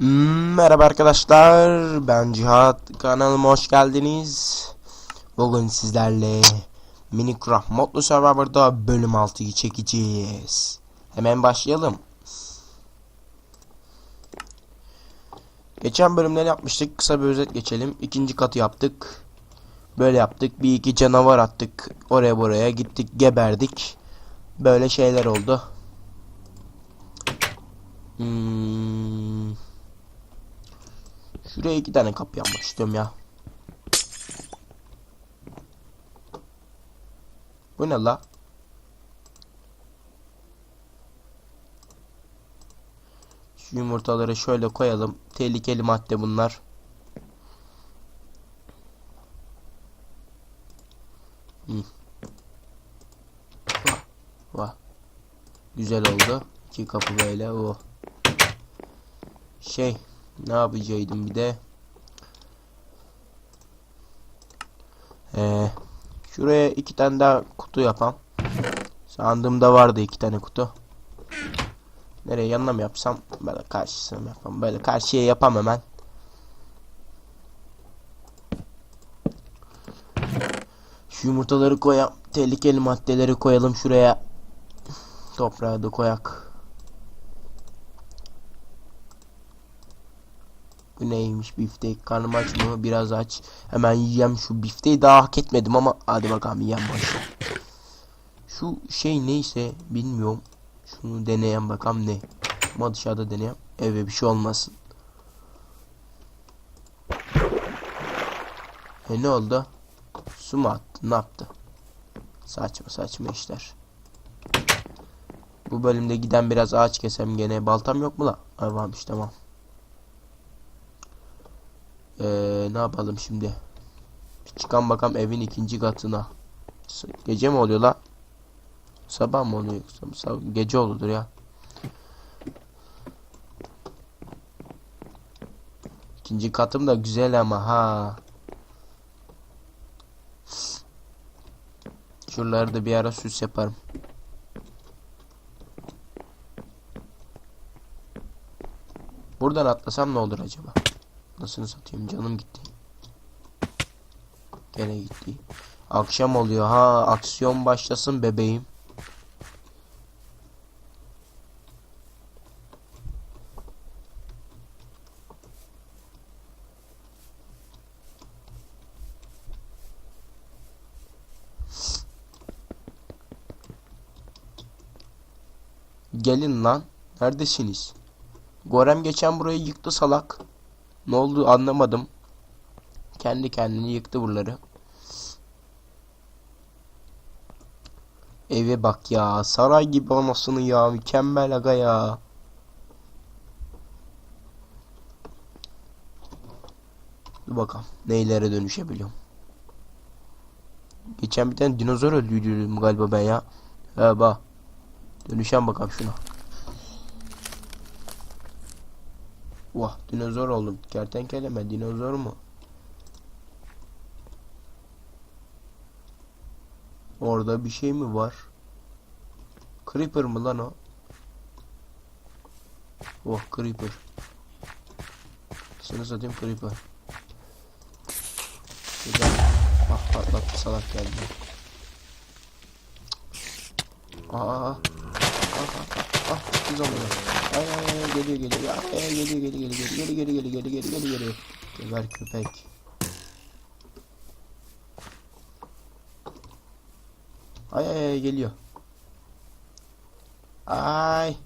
Merhaba arkadaşlar, ben Cihat. Kanalıma hoş geldiniz. Bugün sizlerle Minecraft Modlu Survivor'da bölüm 6'yı çekeceğiz. Hemen başlayalım. Geçen bölümleri yapmıştık. Kısa bir özet geçelim. İkinci katı yaptık. Böyle yaptık. Bir iki canavar attık. Oraya buraya gittik, geberdik. Böyle şeyler oldu. Hmm. Şuraya iki tane kapı yapmak istiyorum ya. Bu ne la? Şu yumurtaları şöyle koyalım. Tehlikeli madde bunlar. Vah. Güzel oldu. İki kapı böyle. Oh. Şey. Ne yapacaktım bir de? Ee, şuraya iki tane daha kutu yapam. Sandığımda vardı iki tane kutu. Nereye yanına mı yapsam? Böyle karşısına mı yapam? Böyle karşıya yapam hemen. Şu yumurtaları koyam. Tehlikeli maddeleri koyalım şuraya. Toprağı da koyak. Bu neymiş biftek? Karnım aç mı? Biraz aç. Hemen yiyem şu bifteyi daha hak etmedim ama hadi bakalım yiyem başı. Şu şey neyse bilmiyorum. Şunu deneyen bakalım ne. Ama dışarıda deneyen. Eve bir şey olmasın. E ne oldu? Su mu attı? Ne yaptı? Saçma saçma işler. Bu bölümde giden biraz ağaç kesem gene. Baltam yok mu la? Ay varmış tamam. Ee, ne yapalım şimdi? Çıkan bakalım evin ikinci katına. Gece mi oluyor la? Sabah mı oluyor Gece oludur ya. İkinci katım da güzel ama ha. Şuraları da bir ara süs yaparım. Buradan atlasam ne olur acaba? Nasıl satayım canım gitti. Gene gitti. Akşam oluyor ha aksiyon başlasın bebeğim. Gelin lan. Neredesiniz? Gorem geçen burayı yıktı salak. Ne oldu anlamadım. Kendi kendini yıktı buraları. Eve bak ya. Saray gibi anasını ya. Mükemmel aga ya. Dur bakalım. Neylere dönüşebiliyorum. Geçen bir tane dinozor öldürdüm galiba ben ya. He bak. Dönüşen bakalım şuna. Vah dinozor oldum. Kertenkele mi? Dinozor mu? Orada bir şey mi var? Creeper mı lan o? Oh Creeper. Seni satayım Creeper. Güzel. Ah patlattı salak geldi. Aa, aa, aa. Ah ah ah bir zaman. Ay ay ay geliyor geliyor. Ay ay geliyor geliyor geliyor geliyor geliyor geliyor geliyor geliyor geliyor. Geber köpek. Ay ay ay geliyor. Ay.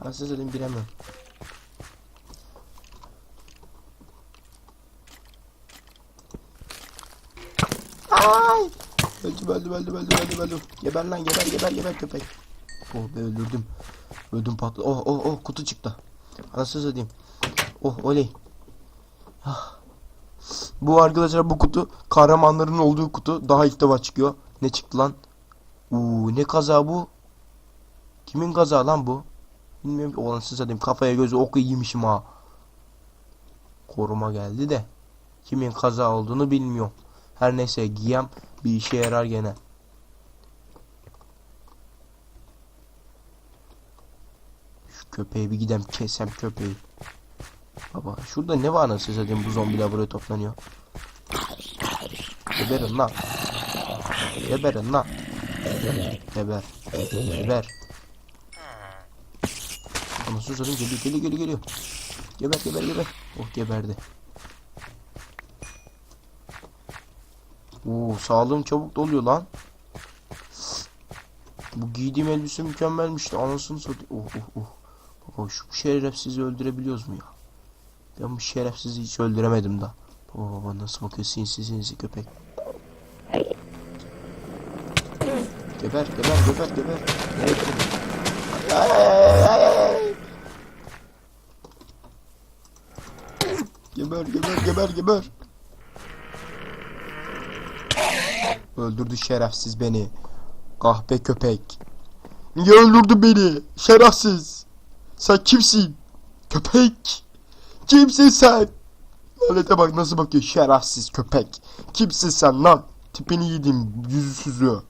Ansız elim giremem. Ay. Öldüm öldüm öldüm öldüm öldüm öldüm. Geber lan geber geber geber köpek. Oh be öldürdüm. Öldüm patladı. Oh oh oh kutu çıktı. Anasını satayım. Oh oley. Ah. Bu arkadaşlar bu kutu kahramanların olduğu kutu. Daha ilk defa çıkıyor. Ne çıktı lan? Uuu ne kaza bu? Kimin kaza lan bu? Bilmiyorum ki. Anasını satayım. Kafaya gözü oku yemişim ha. Koruma geldi de. Kimin kaza olduğunu bilmiyorum. Her neyse giyem bir işe yarar gene. Köpeği bir gidem kesem köpeği. Baba şurada ne var nasıl satayım bu zombiler buraya toplanıyor. Geberin lan. Geberin lan. Geber. Geber. Anasını satayım geliyor geliyor geliyor geliyor. Geber geber geber. Oh geberdi. Oo sağlığım çabuk doluyor lan. Bu giydiğim elbise mükemmelmişti. Anasını satayım. Oh oh oh. Baba şu şerefsizi öldürebiliyoruz mu ya? Ben bu şerefsizi hiç öldüremedim da. Baba baba nasıl bakıyor sinsi sinsi köpek. Geber geber geber geber. Geber geber geber geber. Öldürdü şerefsiz beni. Kahpe köpek. Niye öldürdü beni? Şerefsiz. Sen kimsin? Köpek. Kimsin sen? Lanete bak nasıl bakıyor şerefsiz köpek. Kimsin sen lan? Tipini yedim yüzsüzü.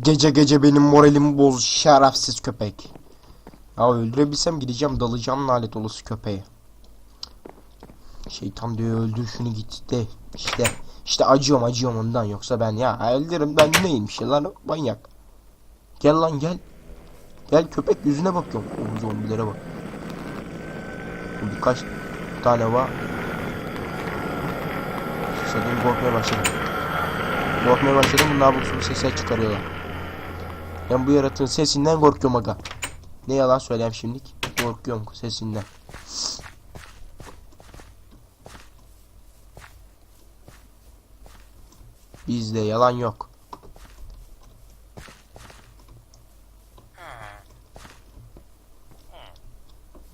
Gece gece benim moralimi boz şerefsiz köpek. Ya öldürebilsem gideceğim dalacağım lanet olası köpeğe. Şeytan diyor öldür şunu git de işte işte acıyorum acıyorum ondan yoksa ben ya öldürürüm ben neymiş ya lan manyak. Gel lan gel. Gel köpek yüzüne bakıyorum. O zombilere bak. Birkaç tane var. Susadım korkmaya başladım. Korkmaya başladım bunlar bu sesler çıkarıyorlar. Ben bu yaratığın sesinden korkuyorum aga. Ne yalan söyleyeyim şimdilik. Korkuyorum sesinden. Bizde yalan yok.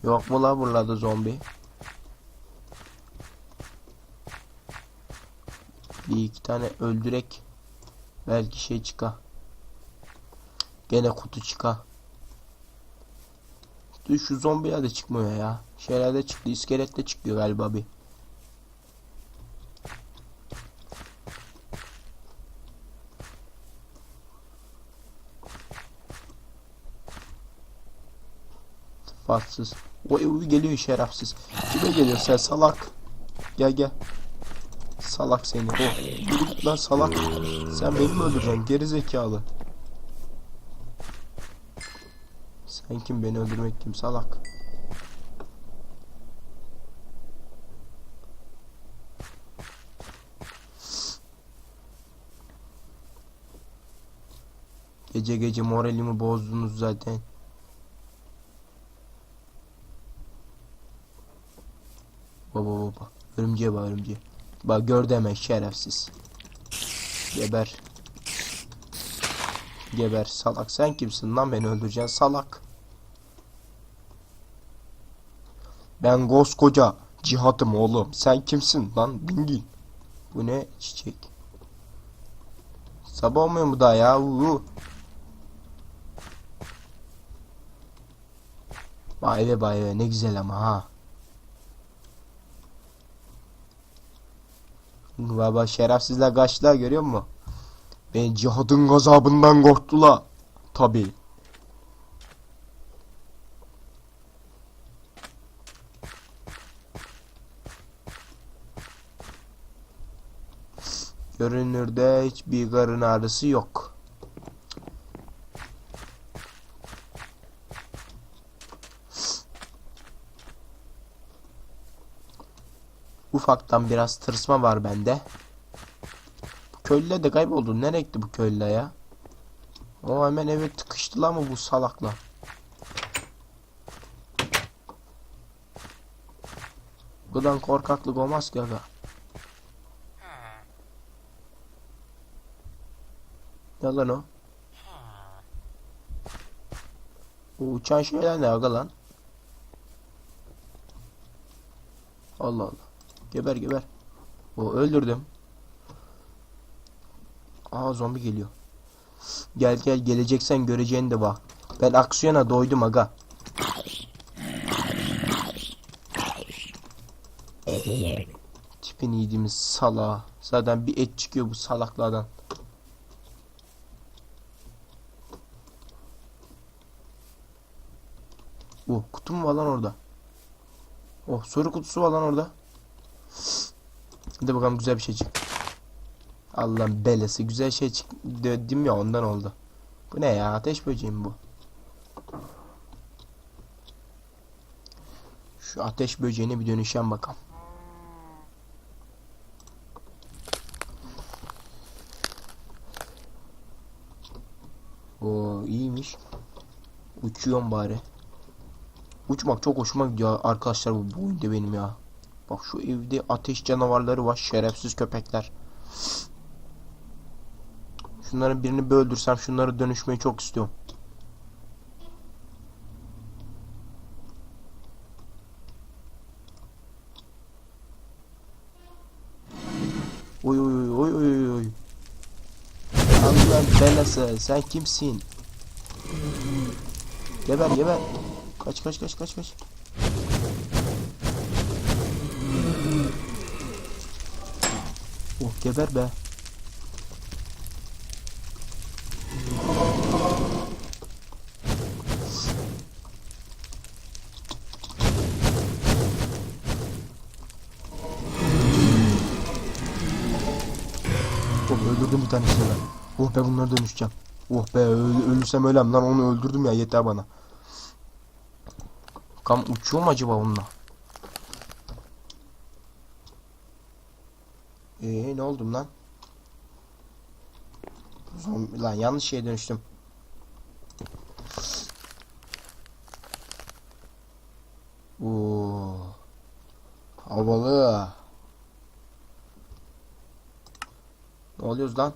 Yok mu la buralarda zombi? Bir iki tane öldürek. Belki şey çıka. Gene kutu çıka. Dur şu zombiler de çıkmıyor ya. Şeyler de çıktı. iskelet de çıkıyor galiba bir. Fatsız. Oy oy geliyor şerefsiz. Kime geliyor sen salak. Gel gel. Salak seni. Oh. Lan salak. Sen beni mi öldüreceksin geri zekalı. Sen kim beni öldürmek kim salak. Gece gece moralimi bozdunuz zaten. Baba baba. Örümceğe bak örümceğe. Bak gördü hemen şerefsiz. Geber. Geber salak. Sen kimsin lan beni öldüreceksin salak. Ben koskoca cihatım oğlum. Sen kimsin lan dingil. Bu ne çiçek. Sabah olmuyor mu daha ya? Uu. Vay be vay be ne güzel ama ha. Baba şerefsizler kaçtılar görüyor musun? Ben cihadın gazabından korktular. Tabi. Görünürde hiçbir karın ağrısı yok. Ufaktan biraz tırsma var bende. Bu köylüler de kayboldu. Nereye gitti bu köylüler ya? O hemen eve tıkıştılar mı bu salakla? Buradan korkaklık olmaz ki aga. Ne lan o? Bu uçan şeyler ne aga lan? Allah Allah. Geber geber. O öldürdüm. Aa zombi geliyor. Gel gel geleceksen göreceğin de var. Ben aksiyona doydum aga. Tipini yediğimiz sala. Zaten bir et çıkıyor bu salaklardan. Oh kutu mu var lan orada? Oh soru kutusu var lan orada. Hadi bakalım güzel bir şey çık. Allah'ın belası güzel şey çık dedim ya ondan oldu. Bu ne ya ateş böceği mi bu? Şu ateş böceğine bir dönüşen bakalım. Oo iyiymiş. Uçuyorum bari. Uçmak çok hoşuma gidiyor arkadaşlar bu, bu oyunda benim ya. Bak şu evde ateş canavarları var şerefsiz köpekler. Şunların birini bir öldürsem şunları dönüşmeyi çok istiyorum. Oy oy oy oy oy. Allah'ın belası sen kimsin? Geber geber. Kaç kaç kaç kaç kaç. Geber be. Öldürdüm bir tanesini ben. Oh be bunları dönüşeceğim. Oh be öl- ölürsem ölem lan onu öldürdüm ya yeter bana. Kam uçuyor mu acaba onunla? Ee ne oldum lan? Zombi lan yanlış şeye dönüştüm. Oo. Havalı. Ne oluyoruz lan?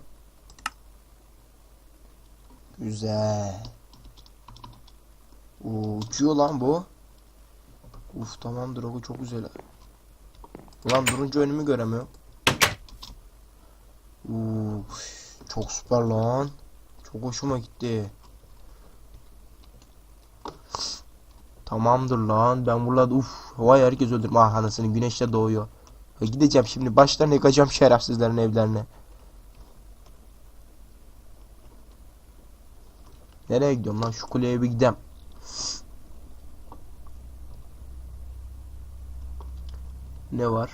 Güzel. Oo, uçuyor lan bu. Uf tamamdır o çok güzel. Ulan durunca önümü göremiyorum. Uf, çok süper lan. Çok hoşuma gitti. Tamamdır lan. Ben burada uf. Vay herkes öldürüm. Ah anasını güneşte doğuyor. Ha, Gideceğim şimdi. Başlarına yıkacağım şerefsizlerin evlerine. Nereye gidiyorum lan? Şu kuleye bir gidem. Ne var?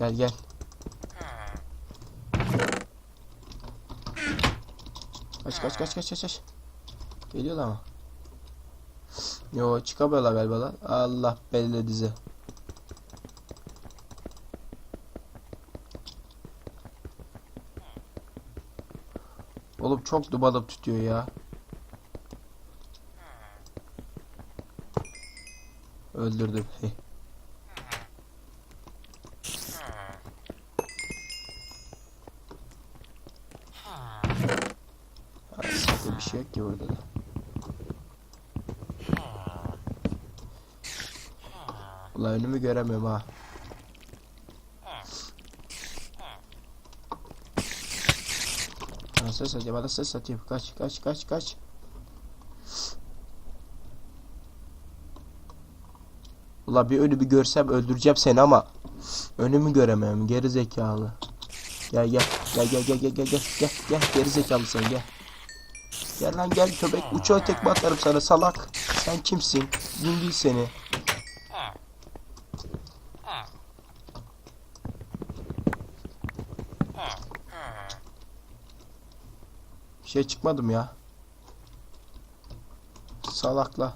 Gel gel. Kaç kaç kaç kaç kaç. Geliyorlar ama. Yo çıkamıyorlar galiba lan. Allah belli dizi. Oğlum çok dubalıp tutuyor ya. Öldürdüm. Heh. Aslında bir şey yok ki burada da. Ulan önümü göremiyorum ha. Bana ses atıyor, bana ses atıyor. Kaç, kaç, kaç, kaç. Ulan bir önümü görsem öldüreceğim seni ama önümü göremem geri zekalı. Gel gel gel gel gel gel gel gel gel gel geri zekalı sen gel. Gel lan gel köpek uçağa tekme atarım sana salak. Sen kimsin? Dingil seni. Bir şey çıkmadım ya. Salakla.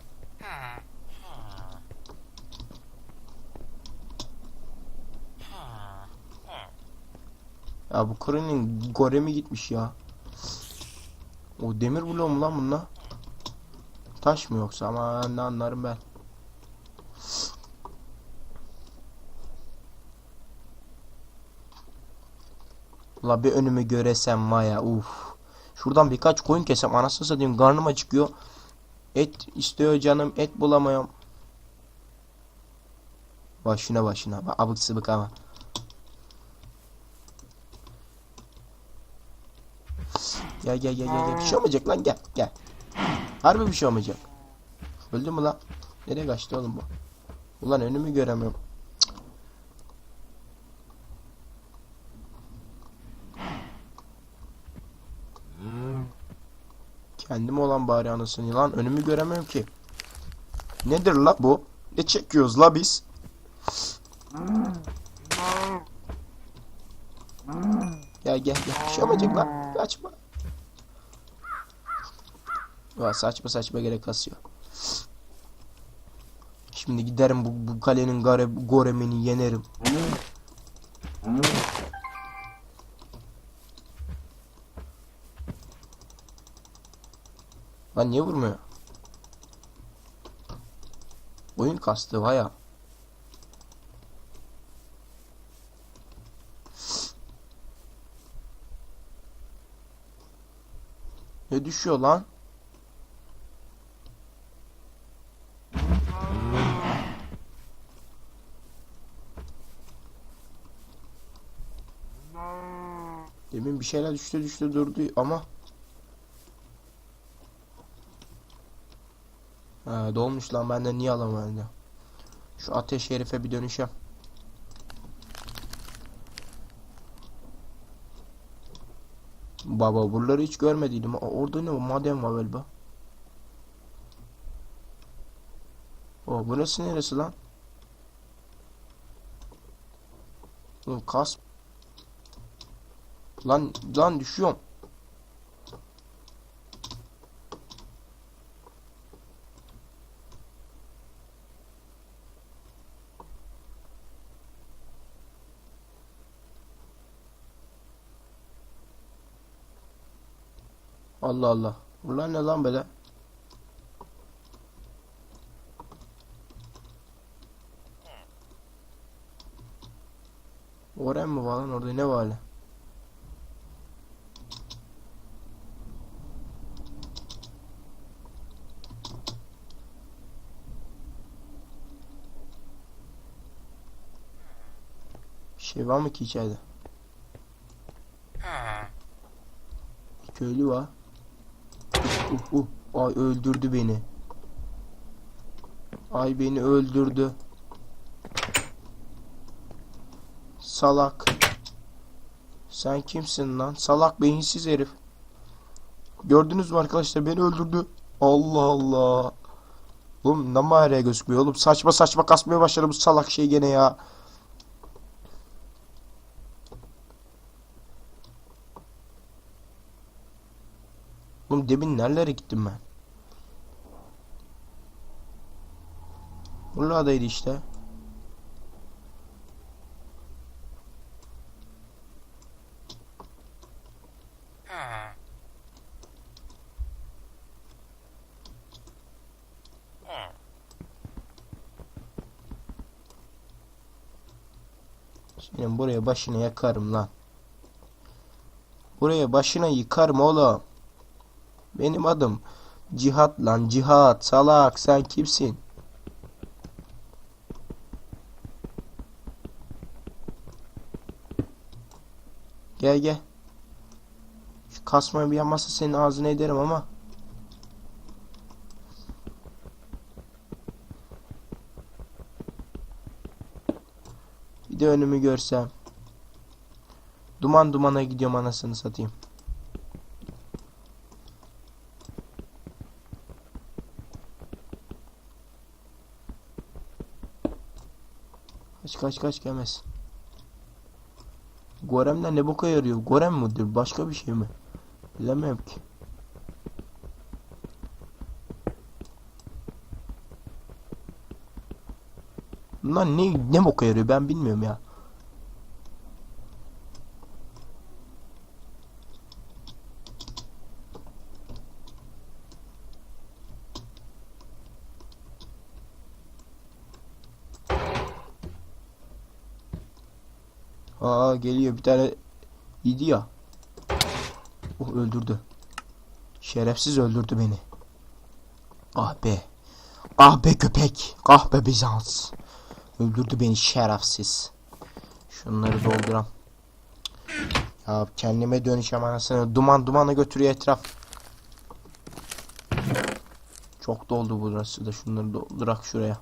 Ya bu Kore'nin Goremi gitmiş ya. O demir bloğu mu lan bunlar? Taş mı yoksa ama ne anlarım ben. La bir önümü göresem maya uf. Şuradan birkaç koyun kesem anasını satayım karnım acıkıyor. Et istiyor canım et bulamıyorum. Başına başına abık sıbık ama. Gel gel gel gel. Bir şey olmayacak lan gel gel. Harbi bir şey olmayacak. Öldü mü lan? Nereye kaçtı oğlum bu? Ulan önümü göremiyorum. Kendim olan bari anasını lan önümü göremiyorum ki. Nedir la bu? Ne çekiyoruz la biz? Gel gel gel. Bir şey olmayacak lan. Kaçma. Va saçma saçma gerek kasıyor. Şimdi giderim bu, bu kalenin gare, goremini yenerim. Lan niye vurmuyor? Oyun kastı baya. Ne düşüyor lan? Demin bir şeyler düştü düştü durdu ama Ha, dolmuş lan ben de niye alamadım ya. Şu ateş herife bir dönüşem. Baba buraları hiç görmediydim. Orada ne? Maden var galiba. O burası neresi lan? Oğlum kas. Lan lan düşüyorum. Allah Allah. Bunlar ne lan böyle? Oren mi var lan orada ne var lan? Şey var mı ki içeride? Köylü var. Uh, uh, Ay öldürdü beni. Ay beni öldürdü. Salak. Sen kimsin lan? Salak beyinsiz herif. Gördünüz mü arkadaşlar beni öldürdü. Allah Allah. Oğlum ne mağaraya gözükmüyor oğlum. Saçma saçma kasmaya başladı bu salak şey gene ya. Oğlum demin nerelere gittim ben? Buralardaydı işte. Senin buraya başını yakarım lan. Buraya başına yıkarım oğlum. Benim adım Cihat lan Cihat salak sen kimsin? Gel gel. Şu kasmayı bir yanmazsa senin ağzına ederim ama. Bir de önümü görsem. Duman dumana gidiyorum anasını satayım. Kaç kaç gelmez. Gorem'den ne boka yarıyor? Gorem midir? Başka bir şey mi? Bilemem ki. Lan ne ne boka yarıyor ben bilmiyorum ya. Aa geliyor bir tane yedi ya. Oh öldürdü. Şerefsiz öldürdü beni. Ah be. Ah be köpek. Ah be Bizans. Öldürdü beni şerefsiz. Şunları dolduram. Ya kendime dönüşem anasını. Duman dumana götürüyor etraf. Çok doldu burası da. Şunları doldurak şuraya.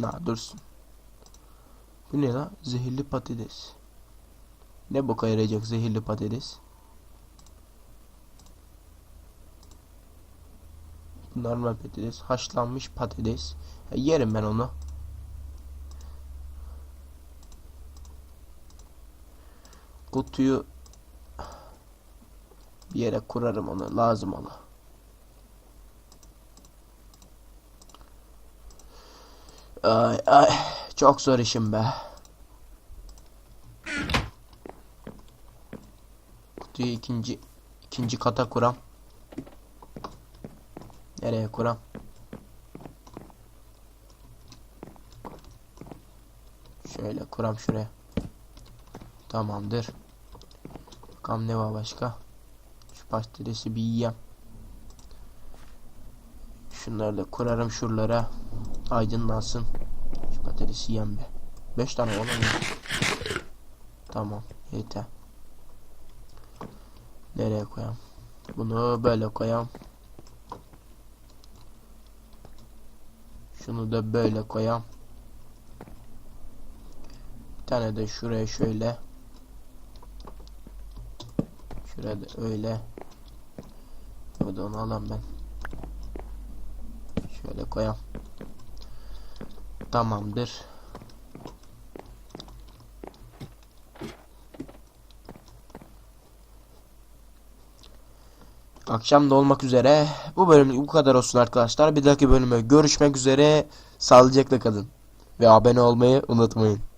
Na dursun. Bu ne la? Zehirli patates. Ne boka yarayacak zehirli patates? Normal patates. Haşlanmış patates. Ya yerim ben onu. Kutuyu bir yere kurarım onu. Lazım onu. Ay ay. Çok zor işim be. Kutuyu ikinci ikinci kata kuram. Nereye kuram? Şöyle kuram şuraya. Tamamdır. Bakalım ne var başka? Şu patatesi bir yiyeyim. Şunları da kurarım şuralara. Aydınlansın. Şu patatesi yiyeyim be. 5 tane olan Tamam yeter. Nereye koyayım? Bunu böyle koyayım. Şunu da böyle koyayım. Bir tane de şuraya şöyle. Şuraya da öyle. O da onu alayım ben. Şöyle koyayım. Tamamdır. Akşam da olmak üzere. Bu bölümlük bu kadar olsun arkadaşlar. Bir dahaki bölüme görüşmek üzere. Sağlıcakla kalın. Ve abone olmayı unutmayın.